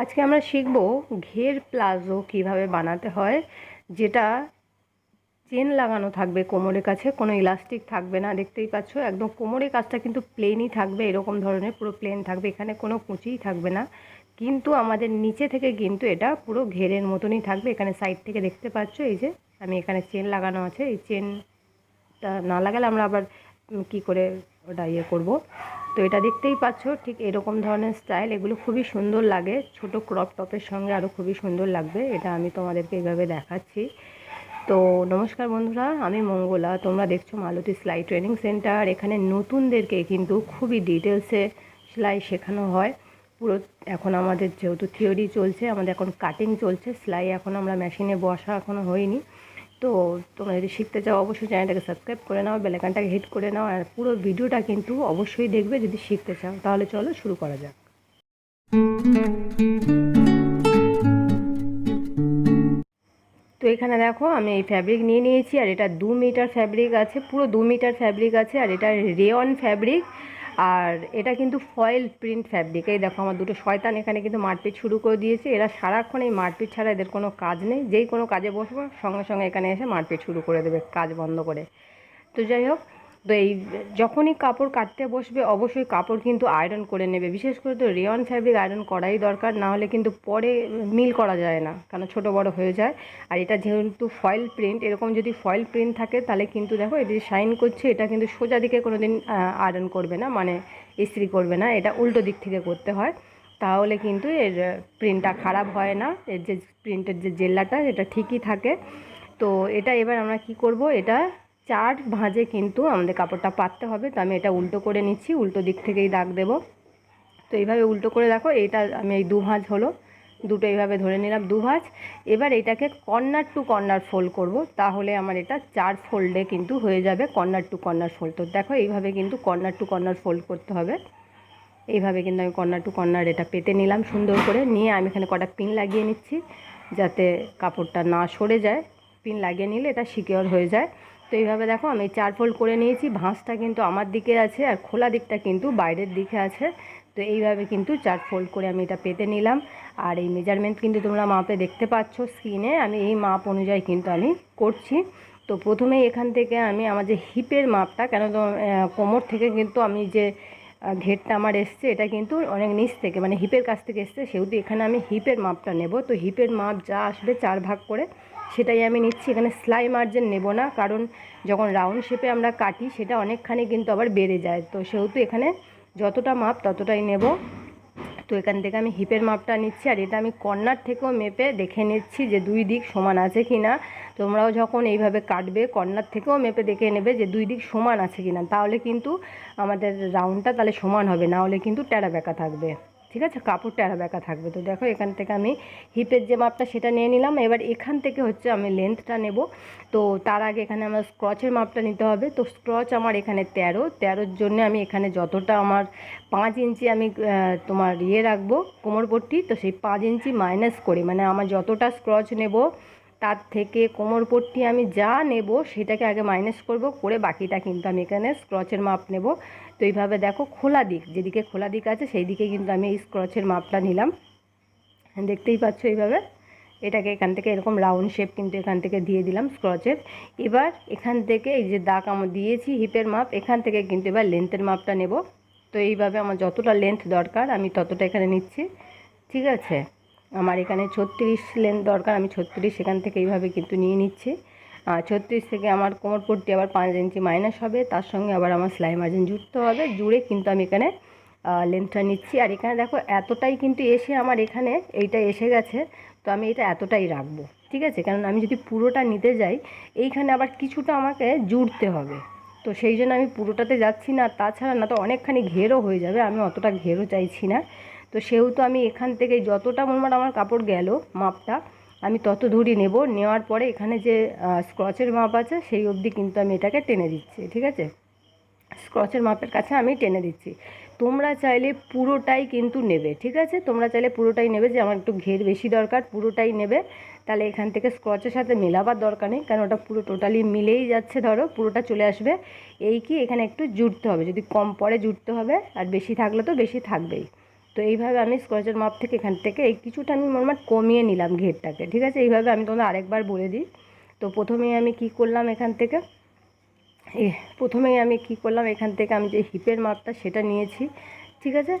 আজকে আমরা শিখব ঘের প্লাজো কীভাবে বানাতে হয়, যেটা চেন লাগানো থাকবে কোমরের কাছে, কোনো ইলাস্টিক থাকবে না, দেখতেই পাচ্ছ, একদম কোমরের কাজটা কিন্তু প্লেনই থাকবে, এরকম ধরনের পুরো প্লেন থাকবে, এখানে কোনো কুচিই থাকবে না, কিন্তু আমাদের নিচে থেকে কিন্তু এটা পুরো ঘেরের মতনই থাকবে, এখানে সাইড থেকে দেখতে পাচ্ছ, এই যে আমি এখানে চেন লাগানো আছে, এই চেনটা না লাগালে আমরা আবার কি করে ওটা ইয়ে করব তো এটা দেখতেই পাচ্ছ, ঠিক এরকম ধরনের স্টাইল এগুলো খুবই সুন্দর লাগে। ছোট ক্রপ টপের সঙ্গে আরও খুবই সুন্দর লাগবে, এটা আমি তোমাদেরকে এইভাবে দেখাচ্ছি। তো নমস্কার বন্ধুরা, আমি মঙ্গলা, তোমরা দেখছ মালতী সেলাই ট্রেনিং সেন্টার এখানে নতুনদেরকে কিন্তু খুবই ডিটেলসে সেলাই শেখানো হয়। পুরো এখন আমাদের যেহেতু থিওরি চলছে, আমাদের এখন কাটিং চলছে সেলাই এখন আমরা মেশিনে বসা এখনও হয়নি। তো তোমরা যদি শিখতে চাও, অবশ্যই চ্যানেলটাকে সাবস্ক্রাইব করে নাও বেলাকানটাকে হিট করে নাও, আর পুরো ভিডিওটা কিন্তু অবশ্যই দেখবে যদি শিখতে চাও। তাহলে চলো শুরু করা যাক। তো এখানে দেখো, আমি এই ফ্যাব্রিক নিয়ে নিয়েছি, আর এটা দু মিটার ফ্যাব্রিক আছে, পুরো দু মিটার ফ্যাব্রিক আছে, আর এটা রেয়ন ফ্যাব্রিক আর এটা কিন্তু ফয়েল প্রিন্ট ফ্যাব্রিক এই দেখো, আমার দুটো শয়তান এখানে কিন্তু মারপিট শুরু করে দিয়েছে। এরা সারাক্ষণ এই মারপিট ছাড়া এদের কোনো কাজ নেই। যেই কোনো কাজে বসবো, সঙ্গে সঙ্গে এখানে এসে মারপিট শুরু করে দেবে, কাজ বন্ধ করে। তো যাই হোক তো এই যখনই কাপড় কাটতে বসবে, অবশ্যই কাপড় কিন্তু আয়রন করে নেবে। বিশেষ করে তো রেয়ন ফ্যাব্রিক আয়রন করাই দরকার, না হলে কিন্তু পরে মিল করা যায় না কারণ ছোট বড় হয়ে যায়। আর এটা যেহেতু ফয়েল প্রিন্ট এরকম যদি ফয়েল প্রিন্ট থাকে, তাহলে কিন্তু দেখো এটি শাইন করছে, এটা কিন্তু সোজা দিকে কোনো দিন আয়রন করবে না মানে ইস্ত্রি করবে না, এটা উল্টো দিক থেকে করতে হয়। তাহলে কিন্তু এর প্রিন্টটা খারাপ হয় না, এর যে প্রিন্টের যে জেল্লাটা, এটা ঠিকই থাকে। তো এটা এবার আমরা কি করব, এটা চার ভাঁজে কিন্তু আমাদের কাপড়টা পাততে হবে, তো আমি এটা উল্টো করে নিচ্ছি, উল্টো দিক থেকেই দাগ দেব। তো এইভাবে উল্টো করে দেখো এইটা আমি এই দু ভাঁজ হলো, দুটো এইভাবে ধরে নিলাম দু ভাঁজ এবার এটাকে কর্নার টু কর্নার ফোল্ড করব, তাহলে আমার এটা চার ফোল্ডে কিন্তু হয়ে যাবে কর্নার টু কর্নার ফোল্ড। তো দেখো, এইভাবে কিন্তু কর্নার টু কর্নার ফোল্ড করতে হবে। এইভাবে কিন্তু আমি কর্নার টু কর্নার এটা পেতে নিলাম সুন্দর করে, নিয়ে আমি এখানে কটা পিন লাগিয়ে নিচ্ছি, যাতে কাপড়টা না সরে যায়। পিন লাগিয়ে নিলে এটা সিকিওর হয়ে যায়। তো এইভাবে দেখো আমি চার ফোল্ড করে নিয়েছি। ভাঁজটা কিন্তু আমার দিকে আছে আর খোলা দিকটা কিন্তু বাইরের দিকে আছে। তো এইভাবে কিন্তু চার ফোল্ড করে আমি এটা পেতে নিলাম। আর এই মেজারমেন্ট কিন্তু তোমরা মাপে দেখতে পাচ্ছ স্ক্রিনে আমি এই মাপ অনুযায়ী কিন্তু আমি করছি। তো প্রথমে এখান থেকে আমি আমার যে হিপের মাপটা, কেন তো কোমর থেকে কিন্তু আমি যে ঘেরটা আমার এসছে, এটা কিন্তু অনেক নিচ থেকে মানে হিপের কাছ থেকে এসছে। সেহেতু এখানে আমি হিপের মাপটা নেব। তো হিপের মাপ যা আসবে চার ভাগ করে সেটাই আমি নিচ্ছি। এখানে সেলাই মার্জিন নেব না, কারণ যখন রাউন্ড শেপে আমরা কাটি, সেটা অনেকখানি কিন্তু আবার বেড়ে যায়। তো সেহেতু এখানে যতটা মাপ, ততটাই নেব। তো এখান থেকে আমি হিপের মাপটা নিচ্ছি, আর এটা আমি কর্নার থেকেও মেপে দেখে নিচ্ছি যে দুই দিক সমান আছে কি না তোমরাও যখন এইভাবে কাটবে কর্নার থেকেও মেপে দেখে নেবে যে দুই দিক সমান আছে কি না তাহলে কিন্তু আমাদের রাউন্ডটা তাহলে সমান হবে, না হলে কিন্তু ট্যাড়া বেঁকা থাকবে। ঠিক আছে? কাপড়টা টেরা বেঁকা থাকবে। তো দেখো, এখান থেকে আমি হিপের যে মাপটা সেটা নিয়ে নিলাম। এবার এখান থেকে হচ্ছে আমি লেন্থটা নেব। তো তার আগে এখানে আমার স্ক্রচের মাপটা নিতে হবে। তো স্ক্রচ আমার এখানে তেরো। তেরোর জন্য আমি এখানে যতটা আমার পাঁচ ইঞ্চি আমি তোমার ইয়ে রাখব কোমরপট্টি তো সেই পাঁচ ইঞ্চি মাইনাস করি। মানে আমার যতটা স্ক্রচ নেব, তার থেকে কোমরপট্টি আমি যা নেব, সেটাকে আগে মাইনাস করব। করে বাকিটা কিন্তু আমি এখানে স্ক্রচের মাপ নেব। তো এইভাবে দেখো খোলা দিক, যেদিকে খোলা দিক আছে সেই দিকে কিন্তু আমি এই স্ক্রচের মাপটা নিলাম। দেখতেই পাচ্ছ এইভাবে? এটাকে এখান থেকে এরকম রাউন্ড শেপ কিন্তু এখান থেকে দিয়ে দিলাম স্ক্রচের। এবার এখান থেকে এই যে দাগ আমার দিয়েছি হিপের মাপ, এখান থেকে কিন্তু এবার লেন্থের মাপটা নেব। তো এইভাবে আমার যতটা লেন্থ দরকার আমি ততটা এখানে নিচ্ছি। ঠিক আছে? আমার এখানে ছত্রিশ লেন্থ দরকার, আমি ছত্রিশ সেখান থেকে এইভাবে কিন্তু নিয়ে নিচ্ছি। ছত্রিশ থেকে আমার কোমর পট্টি আবার পাঁচ ইঞ্চি মাইনাস হবে, তার সঙ্গে আবার আমার সেলাই মার্জিন জুড়তে হবে, জুড়ে কিন্তু আমি এখানে লেন্থটা নিচ্ছি। আর এখানে দেখো, এতটাই কিন্তু এসে আমার এখানে এইটা এসে গেছে, তো আমি এটা এতটাই রাখব, ঠিক আছে? কারণ আমি যদি পুরোটা নিতে যাই, এইখানে আবার কিছুটা আমাকে জুড়তে হবে। তো সেই জন্য আমি পুরোটাতে যাচ্ছি না তাছাড়া না তো অনেকখানি ঘেরও হয়ে যাবে, আমি অতটা ঘেরও চাইছি না। তো সেহেতু আমি এখান থেকে যতটা মোটমাট আমার কাপড় গেল, মাপটা আমি তত ধরি নেব। নেওয়ার পরে এখানে যে স্ক্রচের মাপ আছে, সেই অবধি কিন্তু আমি এটাকে টেনে দিচ্ছি, ঠিক আছে? স্ক্রচের মাপের কাছে আমি টেনে দিচ্ছি। তোমরা চাইলে পুরোটাই কিন্তু নেবে, ঠিক আছে? তোমরা চাইলে পুরোটাই নেবে, যে আমার একটু ঘের বেশি দরকার, পুরোটাই নেবে। তাহলে এখান থেকে স্ক্রচের সাথে মেলাবার দরকার নেই, কারণ ওটা পুরো টোটালি মিলেই যাচ্ছে, ধরো, পুরোটা চলে আসবে। এই কি এখানে একটু জুড়তে হবে, যদি কম পরে জুড়তে হবে, আর বেশি থাকলে তো বেশি থাকবেই। তো এইভাবে আমি স্কচের মাপ থেকে এখান থেকে এই কিছুটা আমি মোটামুট কমিয়ে নিলাম ঘেরটাকে, ঠিক আছে? এইভাবে আমি তোমাদের আরেকবার বলে দিই। তো প্রথমেই আমি কি করলাম এখান থেকে? প্রথমেই আমি কি করলাম এখান থেকে আমি যে হিপের মাপটা সেটা নিয়েছি, ঠিক আছে?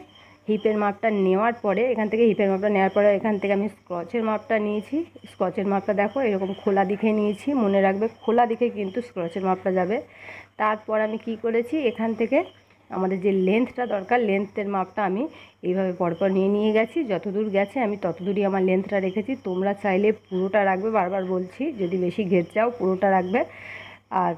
হিপের মাপটা নেওয়ার পরে, এখান থেকে হিপের মাপটা নেওয়ার পরে এখান থেকে আমি স্ক্রচের মাপটা নিয়েছি। স্ক্রচের মাপটা দেখো, এরকম খোলা দিকে নিয়েছি, মনে রাখবে খোলা দিকে কিন্তু স্ক্রচের মাপটা যাবে। তারপর আমি কি করেছি? এখান থেকে আমাদের যে লেন্থটা দরকার লেন্থের মাপটা আমি এইভাবে পরপর নিয়ে নিয়ে গেছি। যতদূর গেছে আমি ততদূরই আমার লেন্থটা রেখেছি। তোমরা চাইলে পুরোটা রাখবে, বারবার বলছি, যদি বেশি ঘের চাও পুরোটা রাখবে আর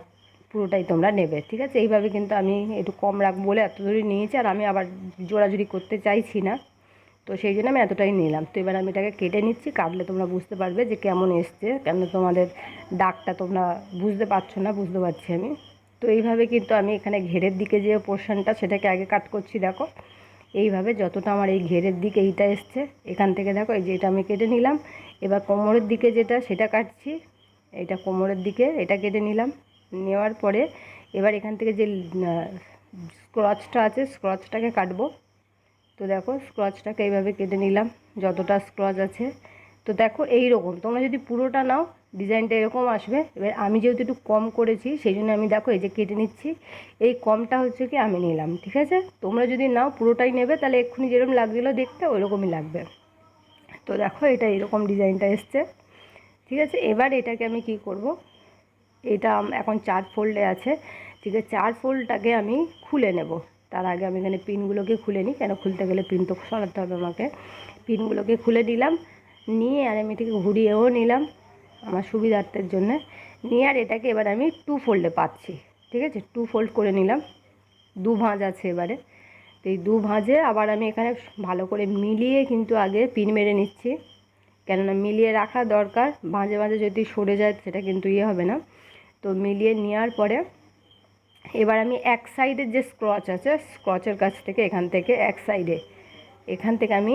পুরোটাই তোমরা নেবে, ঠিক আছে? এইভাবে কিন্তু আমি একটু কম রাখব বলে এত দূরই নিয়েছি আর আমি আবার জোড়াজুড়ি করতে চাইছি না। তো সেই জন্য আমি এতটাই নিলাম। তো এবার আমি এটাকে কেটে নিচ্ছি, কাটলে তোমরা বুঝতে পারবে যে কেমন এসছে, কেন তোমাদের দাগটা তোমরা বুঝতে পারছ না, বুঝতে পারছি আমি। তো এইভাবে কিন্তু আমি এখানে ঘেরের দিকে যে পোর্শনটা সেটাকে আগে কাট করছি, দেখো। এইভাবে যতটা আমার এই ঘেরের দিকে এইটা এসছে, এখান থেকে দেখো, এই যে এটা আমি কেটে নিলাম। এবার কোমরের দিকে যেটা, সেটা কাটছি। এটা কোমরের দিকে, এটা কেটে নিলাম। নেওয়ার পরে এবার এখান থেকে যে স্ক্রচটা আছে, স্ক্রচটাকে কাটবো। তো দেখো, স্ক্রচটাকে এইভাবে কেটে নিলাম, যতটা স্ক্রচ আছে। তো দেখো এই রকম তোমরা যদি পুরোটা নাও ডিজাইনটা এরকম আসবে। এবার আমি যেহেতু একটু কম করেছি, সেই জন্য আমি দেখো এই যে কেটে নিচ্ছি। এই কমটা হচ্ছে কি আমি নিলাম, ঠিক আছে? তোমরা যদি নাও পুরোটাই নেবে, তাহলে এক্ষুনি যেরকম লাগছিল দেখতে ওইরকমই লাগবে। তো দেখো এটা এরকম ডিজাইনটা এসছে, ঠিক আছে? এবার এটাকে আমি কি করব? এটা এখন চার ফোল্ডে আছে, ঠিক আছে? চার ফোল্ডটাকে আমি খুলে নেব। তার আগে আমি এখানে পিনগুলোকে খুলে নিই, কেন খুলতে গেলে পিন তো সরাতে হবে আমাকে। পিনগুলোকে খুলে দিলাম, নিয়ে আর আমি এটাকে ঘুরিয়েও নিলাম। আমার সুবিধার্থের জন্য। নিয়ে আর এটাকে এবার আমি টু ফোল্ডে পাচ্ছি, ঠিক আছে? টু ফোল্ড করে নিলাম। দু ভাঁজ আছে এবারে। তো এই দু ভাঁজে আবার আমি এখানে ভালো করে মিলিয়ে কিন্তু আগে পিন মেরে নিচ্ছি। কেননা মিলিয়ে রাখা দরকার মাঝে মাঝে যদি সরে যায় সেটা কিন্তু ইয়ে হবে না। তো মিলিয়ে নেওয়ার পরে এবার আমি এক সাইডের যে স্ক্রচ আছে স্ক্রচের কাছ থেকে এখান থেকে এক সাইডে এখান থেকে আমি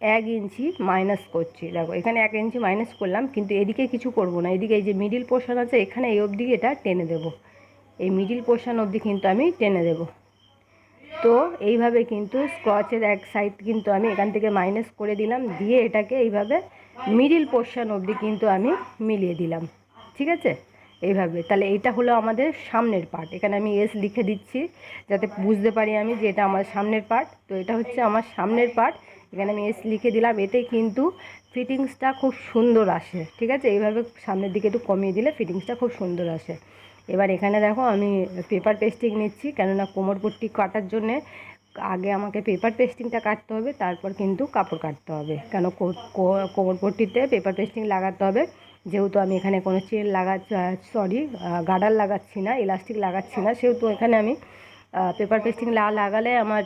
এক ইঞ্চি মাইনাস করছি। দেখো, এখানে এক ইঞ্চি মাইনাস করলাম, কিন্তু এদিকে কিছু করব না। এদিকে এই যে মিডিল পোর্শন আছে, এখানে এই অবধি এটা টেনে দেব। এই মিডিল পোর্শন অবধি কিন্তু আমি টেনে দেব। তো এইভাবে কিন্তু স্ক্রচের এক সাইড কিন্তু আমি এখান থেকে মাইনাস করে দিলাম, দিয়ে এটাকে এইভাবে মিডিল পোর্শন অবধি কিন্তু আমি মিলিয়ে দিলাম। ঠিক আছে? এইভাবে। তাহলে এটা হলো আমাদের সামনের পার্ট এখানে আমি এস লিখে দিচ্ছি, যাতে বুঝতে পারি আমি যে এটা আমার সামনের পার্ট তো এটা হচ্ছে আমার সামনের পার্ট এখানে আমি এস লিখে দিলাম, এতে কিন্তু ফিটিংসটা খুব সুন্দর আসে, ঠিক আছে? এইভাবে সামনের দিকে একটু কমিয়ে দিলে ফিটিংসটা খুব সুন্দর আসে। এবার এখানে দেখো, আমি পেপার পেস্টিং নিচ্ছি, কেননা কোমরপট্টি কাটার জন্যে আগে আমাকে পেপার পেস্টিংটা কাটতে হবে, তারপর কিন্তু কাপড় কাটতে হবে। কেন কো- কো- কোমরপট্টিতে পেপার পেস্টিং লাগাতে হবে। যেহেতু আমি এখানে কোনো চেন লাগা সরি গার্ডার লাগাচ্ছি না, ইলাস্টিক লাগাচ্ছি না, সেহেতু এখানে আমি পেপার পেস্টিং লা লাগালে আমার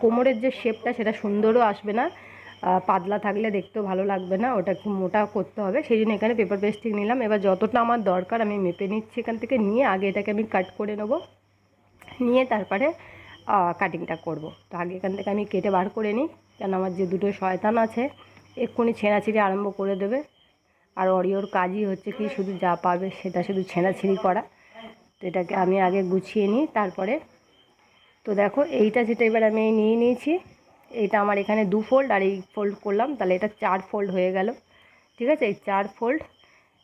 কোমরের যে শেপটা সেটা সুন্দরও আসবে না। পাতলা থাকলে দেখতেও ভালো লাগবে না, ওটা একটু মোটা করতে হবে। সেই জন্য এখানে পেপার পেস্টিং নিলাম। এবার যতটা আমার দরকার, আমি মেপে নিচ্ছি এখান থেকে, নিয়ে আগে এটাকে আমি কাট করে নেব। নিয়ে তারপরে কাটিংটা করব। তো আগে এখান থেকে আমি কেটে বার করে নিই। কেন আমার যে দুটো শয়তান আছে, এক্ষুনি ছেঁড়াছিঁড়ি আরম্ভ করে দেবে। আর অরিওর কাজই হচ্ছে কি, শুধু যা পাবে সেটা শুধু ছেঁড়াছিঁড়ি করা। তো এটাকে আমি আগে গুছিয়ে নিই, তারপরে তো দেখো, এইটা যেটা এবার আমি নিয়ে নিয়েছি এইটা আমার এখানে দু ফোল্ড আর এই ফোল্ড করলাম, তাহলে এটা চার ফোল্ড হয়ে গেল। ঠিক আছে? এই চার ফোল্ড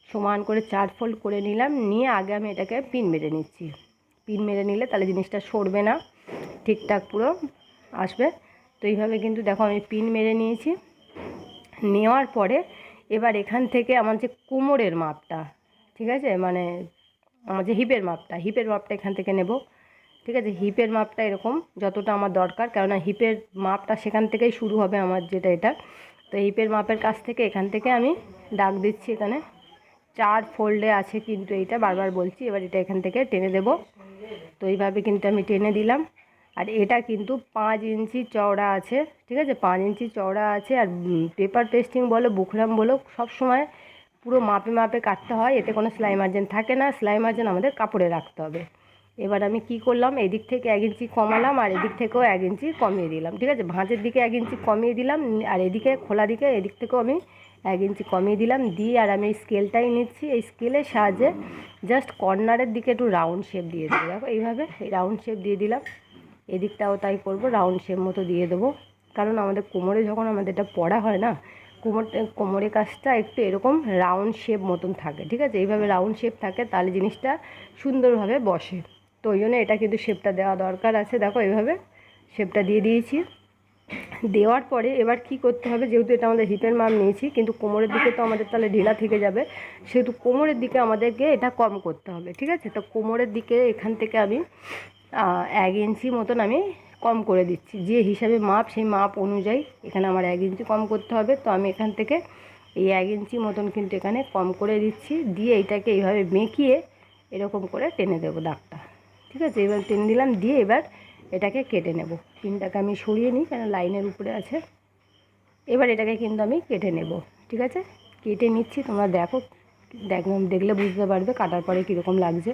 সমান করে চার ফোল্ড করে নিলাম, নিয়ে আগে আমি এটাকে পিন মেরে নিচ্ছি। পিন মেরে নিলে তাহলে জিনিসটা সরবে না, ঠিকঠাক পুরো আসবে। তো এইভাবে কিন্তু দেখো, আমি পিন মেরে নিয়েছি। নেওয়ার পরে এবার এখান থেকে আমার যে কোমরের মাপটা, ঠিক আছে? মানে আমার যে হিপের মাপটা হিপের মাপটা এখান থেকে নেব। ঠিক আছে? হিপের মাপটা এরকম যতটা আমার দরকার। কেননা হিপের মাপটা সেখান থেকেই শুরু হবে আমার যেটা এটা। তো হিপের মাপের কাছ থেকে এখান থেকে আমি দাগ দিচ্ছি এখানে। চার ফোল্ডে আছে কিন্তু এইটা, বারবার বলছি, এবার এটা এখান থেকে টেনে দেব। তো এইভাবে কিন্তু আমি টেনে দিলাম। আর এটা কিন্তু পাঁচ ইঞ্চি চওড়া আছে, ঠিক আছে? পাঁচ ইঞ্চি চওড়া আছে আর পেপার পেস্টিং বলো বুকরাম বলো, সব সময় পুরো মাপে মাপে কাটতে হয়। এতে কোনো সেলাই মার্জিন থাকে না। সেলাই মার্জিন আমাদের কাপড়ে রাখতে হবে। এবার আমি কি করলাম? এদিক থেকে এক ইঞ্চি কমালাম আর এদিক থেকেও এক ইঞ্চি কমিয়ে দিলাম, ঠিক আছে? ভাঁজের দিকে এক ইঞ্চি কমিয়ে দিলাম আর এদিকে খোলা দিকে এদিক থেকেও আমি এক ইঞ্চি কমিয়ে দিলাম দিয়ে আর আমি স্কেলটাই নিচ্ছি। এই স্কেলের সাহায্যে জাস্ট কর্নারের দিকে একটু রাউন্ড শেপ দিয়ে দেবো। দেখো, এইভাবে এই রাউন্ড শেপ দিয়ে দিলাম। এদিকটাও তাই করব রাউন্ড শেপ মতো দিয়ে দেবো। কারণ আমাদের কোমরে যখন আমাদের এটা পড়া হয় না, কোমরটা, কোমরের কাজটা একটু এরকম রাউন্ড শেপ মতন থাকে, ঠিক আছে? এইভাবে রাউন্ড শেপ থাকে, তাহলে জিনিসটা সুন্দরভাবে বসে। তো ওই জন্য এটা কিন্তু শেপটা দেওয়া দরকার আছে। দেখো এইভাবে শেপটা দিয়ে দিয়েছি। দেওয়ার পরে এবার কি করতে হবে? যেহেতু এটা আমাদের হিপের মাপ নিয়েছি, কিন্তু কোমরের দিকে তো আমাদের তাহলে ঢিলা থেকে যাবে। সেহেতু কোমরের দিকে আমাদেরকে এটা কম করতে হবে, ঠিক আছে? তো কোমরের দিকে এখান থেকে আমি এক ইঞ্চি মতন আমি কম করে দিচ্ছি। যে হিসাবে মাপ, সেই মাপ অনুযায়ী এখানে আমার এক ইঞ্চি কম করতে হবে। তো আমি এখান থেকে এই এক ইঞ্চি মতন কিন্তু এখানে কম করে দিচ্ছি। দিয়ে এটাকে এইভাবে মেকিয়ে এরকম করে টেনে দেবো দাগটা। ঠিক আছে? এবার টেনে দিলাম, দিয়ে এবার এটাকে কেটে নেব। পিনটাকে আমি সরিয়ে নিই, কেন লাইনের উপরে আছে। এবার এটাকে কিন্তু আমি কেটে নেব, ঠিক আছে? কেটে নিচ্ছি, তোমরা দেখো, দেখ, দেখলে বুঝতে পারবে কাটার পরে কীরকম লাগছে।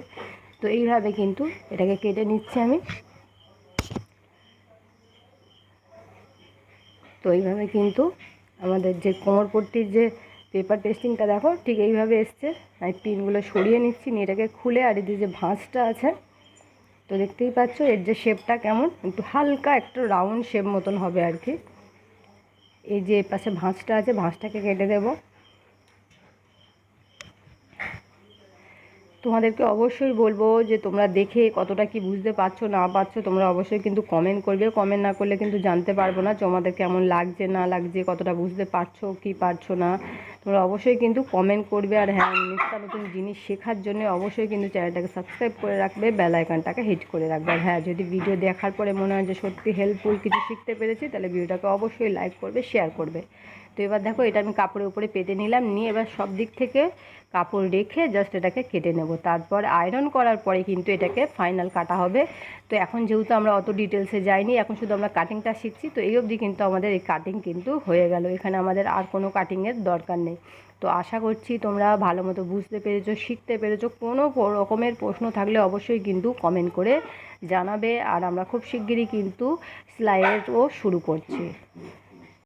তো এইভাবে কিন্তু এটাকে কেটে নিচ্ছি আমি। তো এইভাবে কিন্তু আমাদের যে কোমরপট্টির যে পেপার পেস্টিংটা দেখো, ঠিক এইভাবে এসছে। আমি পিনগুলো সরিয়ে নিচ্ছি, নিয়ে এটাকে খুলে আর এদের যে ভাঁজটা আছে তো দেখতেই পাচ্ছ, এর যে শেপটা কেমন, একটু হালকা, একটু রাউন্ড শেপ মতন হবে আর কি। এই যে পাশে ভাঁজটা আছে, ভাঁজটাকে কেটে দেবো। তোমাদেরকে অবশ্যই বলব যে তোমরা দেখে কতটা কি বুঝতে পারছ, না পারছ, তোমরা অবশ্যই কিন্তু কমেন্ট করবে। কমেন্ট না করলে কিন্তু জানতে পারব না তোমাদের কেমন লাগছে, না লাগছে, কতটা বুঝতে পারছ, কি পারছ না। তোমরা অবশ্যই কিন্তু কমেন্ট করবে আর হ্যাঁ নিত্য নতুন জিনিস শেখার জন্য অবশ্যই কিন্তু চ্যানেলটাকে সাবস্ক্রাইব করে রাখবে বেল আইকনটাকে হিট করে রাখবে। আর হ্যাঁ যদি ভিডিও দেখার পরে মনে হয় যে সত্যি হেল্পফুল কিছু শিখতে পেরেছি, তাহলে ভিডিওটাকে অবশ্যই লাইক করবে শেয়ার করবে। তো এবার দেখো, এটা আমি কাপড়ের উপরে পেতে নিলাম, নিয়ে এবার সব দিক থেকে কাপড় রেখে জাস্ট এটাকে কেটে নেব। তারপর আয়রন করার পরে কিন্তু এটাকে ফাইনাল কাটা হবে। তো এখন যেহেতু আমরা অত ডিটেলসে যাইনি, এখন শুধু আমরা কাটিংটা শিখছি, তো এই অবধি কিন্তু আমাদের এই কাটিং কিন্তু হয়ে গেল। এখানে আমাদের আর কোনো কাটিংয়ের দরকার নেই। তো আশা করছি তোমরা ভালো মতো বুঝতে পেরেছ, শিখতে পেরেছ। কোনো রকমের প্রশ্ন থাকলে অবশ্যই কিন্তু কমেন্ট করে জানাবে। আর আমরা খুব শিগগিরই কিন্তু সেলাইয়েরও শুরু করছি।